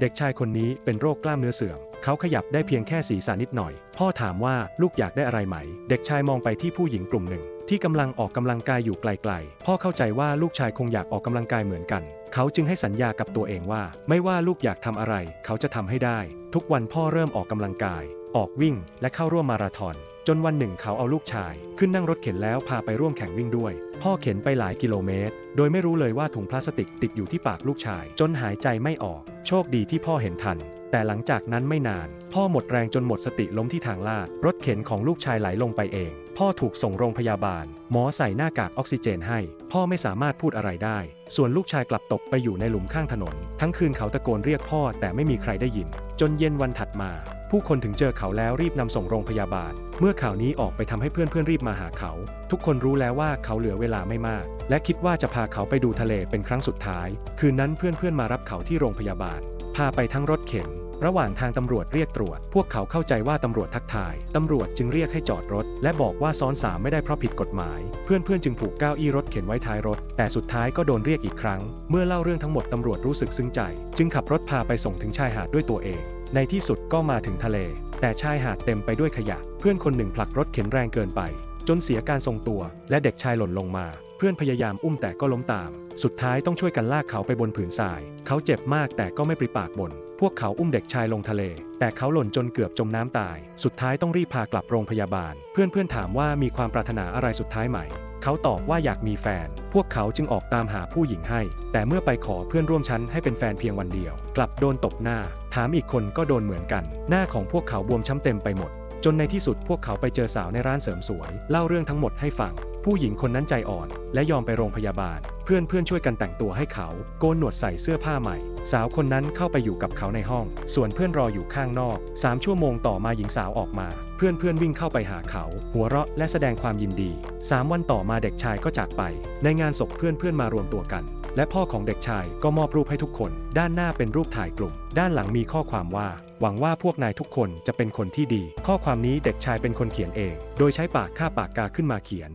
เด็กชายคนนี้เป็นโรคกล้ามเนื้อเสื่อม เขาขยับได้เพียงแค่ศีรษะนิดหน่อย พ่อถามว่าลูกอยากได้อะไรไหม เด็กชายมองไปที่ผู้หญิงกลุ่มหนึ่ง ที่กำลังออกกำลังกายอยู่ไกลๆ พ่อเข้าใจว่าลูกชายคงอยากออกกำลังกายเหมือนกัน เขาจึงให้สัญญากับตัวเองว่า ไม่ว่าลูกอยากทำอะไร เขาจะทำให้ได้ ทุกวันพ่อเริ่มออกกำลังกาย ออกวิ่ง และเข้าร่วมมาราธอน จนวันหนึ่งเขาเอาลูกชาย ขึ้นนั่งรถเข็นแล้วพาไปร่วมแข่งวิ่งด้วย พ่อเข็นไปหลายกิโลเมตร โดยไม่รู้เลยว่าถุงพลาสติกติดอยู่ที่ปากลูกชาย จนหายใจไม่ออก โชคดีที่พ่อเห็นทัน แต่หลังจากนั้นไม่นาน พ่อหมดแรงจนหมดสติล้มที่ทางลาด รถเข็นของลูกชายไหลลงไปเอง พ่อถูกส่งโรงพยาบาล หมอใส่หน้ากากออกซิเจนให้ พ่อไม่สามารถพูดอะไรได้ ส่วนลูกชายกลับตกไปอยู่ในหลุมข้างถนน ทั้งคืนเขาตะโกนเรียกพ่อแต่ไม่มีใครได้ยิน จนเย็นวันถัดมา ผู้คนถึงเจอเขาแล้วรีบนำส่งโรงพยาบาล เมื่อข่าวนี้ออกไปทำให้เพื่อนๆรีบมาหาเขา ทุกคนรู้แล้วว่าเขาเหลือเวลาไม่มาก และคิดว่าจะพาเขาไปดูทะเลเป็นครั้งสุดท้าย คืนนั้นเพื่อนๆมารับเขาที่โรงพยาบาล พาไปทั้งรถเข็น ระหว่างทางตำรวจเรียกตรวจ พวกเขาเข้าใจว่าตำรวจทักทาย ตำรวจจึงเรียกให้จอดรถ และบอกว่าซ้อนสามไม่ได้เพราะผิดกฎหมาย เพื่อนๆจึงผูกเก้าอี้รถเข็นไว้ท้ายรถ แต่สุดท้ายก็โดนเรียกอีกครั้ง เมื่อเล่าเรื่องทั้งหมดตำรวจรู้สึกซึ้งใจ จึงขับรถพาไปส่งถึงชายหาดด้วยตัวเอง ในที่สุดก็มาถึงทะเล แต่ชายหาดเต็มไปด้วยขยะ เพื่อนคนหนึ่งผลักรถเข็นแรงเกินไป จนเสียการทรงตัว และเด็กชายหล่นลงมา พื่อนพยายามอุ้มแต่ก็ล้มตาม สุดท้ายต้องช่วยกันลากเขาไปบนผืนทราย เขาเจ็บมากแต่ก็ไม่ปริปากบ่นพวกเขาอุ้มเด็กชายลงทะเล แต่เขาหล่นจนเกือบจมน้ำตาย สุดท้ายต้องรีบพากลับโรงพยาบาลเพื่อนเพื่อนๆถามว่ามีความปรารถนาอะไรสุดท้ายไหม เขาตอบว่าอยากมีแฟน พวกเขาจึงออกตามหาผู้หญิงให้ แต่เมื่อไปขอเพื่อนร่วมชั้นให้เป็นแฟนเพียงวันเดียว กลับโดนตบหน้า ถามอีกคนก็โดนเหมือนกัน หน้าของพวกเขาบวมช้ำเต็มไปหมด จนในที่สุดพวกเขาไปเจอสาวในร้านเสริมสวย เล่าเรื่องทั้งหมดให้ฟัง ผู้หญิงคนนั้นใจอ่อน และยอมไปโรงพยาบาล เพื่อนเพื่อนช่วยกันแต่งตัวให้เขา โกนหนวดใส่เสื้อผ้าใหม่ สาวคนนั้นเข้าไปอยู่กับเขาในห้อง ส่วนเพื่อนรออยู่ข้างนอกสามชั่วโมงต่อมาหญิงสาวออกมา เพื่อนเพื่อนวิ่งเข้าไปหาเขา หัวเราะและแสดงความยินดีสามวันต่อมาเด็กชายก็จากไป ในงานศพเพื่อนเพื่อนมารวมตัวกัน และพ่อของเด็กชายก็มอบรูปให้ทุกคน ด้านหน้าเป็นรูปถ่ายกลุ่ม ด้านหลังมีข้อความว่า หวังว่าพวกนายทุกคนจะเป็นคนที่ดี ข้อความนี้เด็กชายเป็นคนเขียนเอง โดยใช้ปากคาปากกาขึ้นมาเขียน